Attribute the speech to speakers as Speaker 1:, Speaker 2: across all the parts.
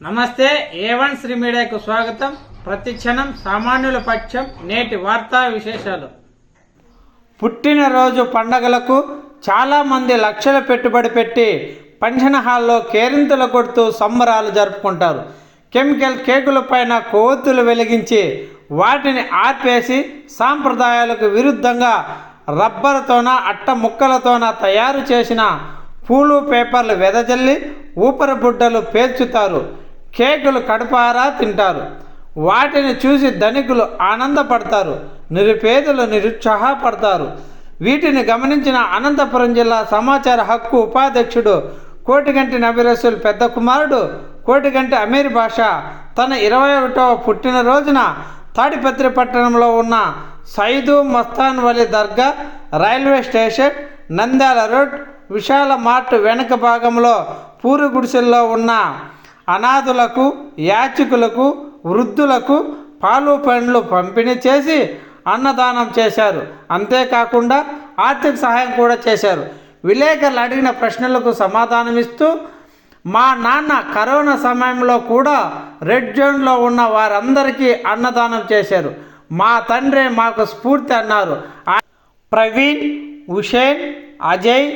Speaker 1: నమస్తే ఏ వన్ శ్రీ మీడియాకు స్వాగతం. ప్రతి క్షణం సామాన్యుల పక్షం నేటి వార్తా విశేషాలు. పుట్టినరోజు పండగలకు చాలామంది లక్షల పెట్టుబడి పెట్టి ఫంక్షన్ హాల్లో కేరింతలు కొడుతూ సంబరాలు జరుపుకుంటారు. కెమికల్ కేకుల పైన కొవ్వొత్తులు వెలిగించి వాటిని ఆర్పేసి సాంప్రదాయాలకు విరుద్ధంగా రబ్బరుతోన అట్ట ముక్కలతోన తయారు చేసిన పూలు పేపర్లు వెదజల్లి ఊపరి బుడ్డలు పేర్చుతారు కేకులు కడుపారా తింటారు. వాటిని చూసి ధనికులు ఆనందపడతారు నిరుపేదలు నిరుత్సాహపడతారు. వీటిని గమనించిన అనంతపురం జిల్లా సమాచార హక్కు ఉపాధ్యక్షుడు కోటిగంటి నబిరసుల్ పెద్ద కుమారుడు కోటిగంటి అమీర్ భాష తన ఇరవై ఒకటవ పుట్టినరోజున తాడిపత్రి పట్టణంలో ఉన్న Saidu Mastan Vali dargah railway station Nandyal road Vishal mart వెనుక భాగంలో పూరు గుడిసెల్లో ఉన్న అనాథులకు యాచకులకు వృద్ధులకు పాలు పండ్లు పంపిణీ చేసి అన్నదానం చేశారు. అంతేకాకుండా ఆర్థిక సహాయం కూడా చేశారు. విలేకరులు అడిగిన ప్రశ్నలకు సమాధానమిస్తూ మా నాన్న కరోనా సమయంలో కూడా రెడ్ జోన్లో ఉన్న వారందరికీ అన్నదానం చేశారు. మా తండ్రి మాకు స్ఫూర్తి అన్నారు. ప్రవీణ్ హుషేన్ అజయ్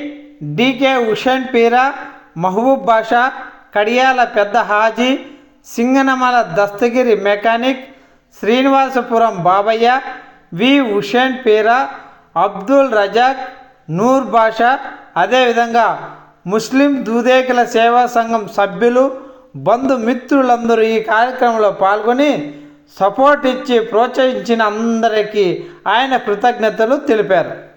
Speaker 1: డీకే హుషేన్ పీరా మహబూబ్ బాషా కడియాల పెద్ద హాజీ సింగనమల దస్తగిరి మెకానిక్ శ్రీనివాసపురం బాబయ్య వి హుషేన్ పీరా అబ్దుల్ రజాక్ నూర్ బాషా. అదేవిధంగా ముస్లిం దూదేకుల సేవా సంఘం సభ్యులు బంధుమిత్రులందరూ ఈ కార్యక్రమంలో పాల్గొని సపోర్ట్ ఇచ్చి ప్రోత్సహించిన అందరికీ ఆయన కృతజ్ఞతలు తెలిపారు.